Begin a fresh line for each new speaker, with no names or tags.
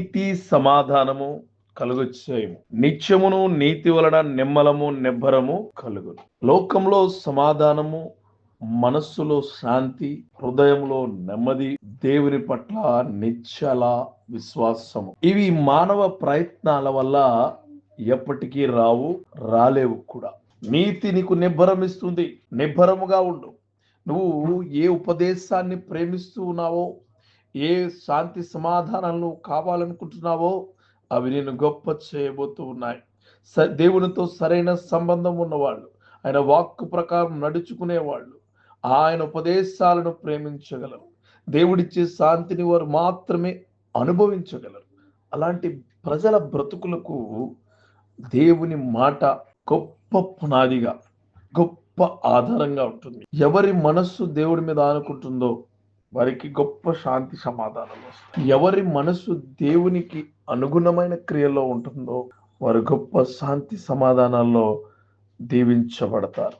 నీతి సమాధానము కలుగొచ్చేయము. నిత్యమును నీతి వలన నిమ్మలము నిబ్బరము కలుగు లోకంలో సమాధానము మనస్సులో శాంతి హృదయంలో నెమ్మది దేవుని పట్ల నిశ్చల విశ్వాసము. ఇవి మానవ ప్రయత్నాల వల్ల ఎప్పటికీ రావు రాలేవు కూడా. నీతి నీకు నిబ్బరం ఇస్తుంది. నిబ్బరముగా ఉండు. నువ్వు ఏ ఉపదేశాన్ని ప్రేమిస్తూ ఉన్నావో ఏ శాంతి సమాధానాలను కావాలనుకుంటున్నావో అవి నేను గొప్ప చేయబోతూ ఉన్నాయి. స- దేవునితో సరైన సంబంధం ఉన్నవాళ్ళు ఆయన వాక్కు ప్రకారం నడుచుకునేవాళ్ళు ఆయన ఉపదేశాలను ప్రేమించగలరు. దేవుడిచ్చే శాంతిని వారు మాత్రమే అనుభవించగలరు. అలాంటి ప్రజల బ్రతుకులకు దేవుని మాట గొప్ప పునాదిగా గొప్ప ఆధారంగా ఉంటుంది. ఎవరి మనస్సు దేవుడి మీద ఆనుకుంటుందో వారికి గొప్ప శాంతి సమాధానాలు వస్తాయి. ఎవరి మనస్సు దేవునికి అనుగుణమైన క్రియలో ఉంటుందో వారు గొప్ప శాంతి సమాధానాల్లో దీవించబడతారు.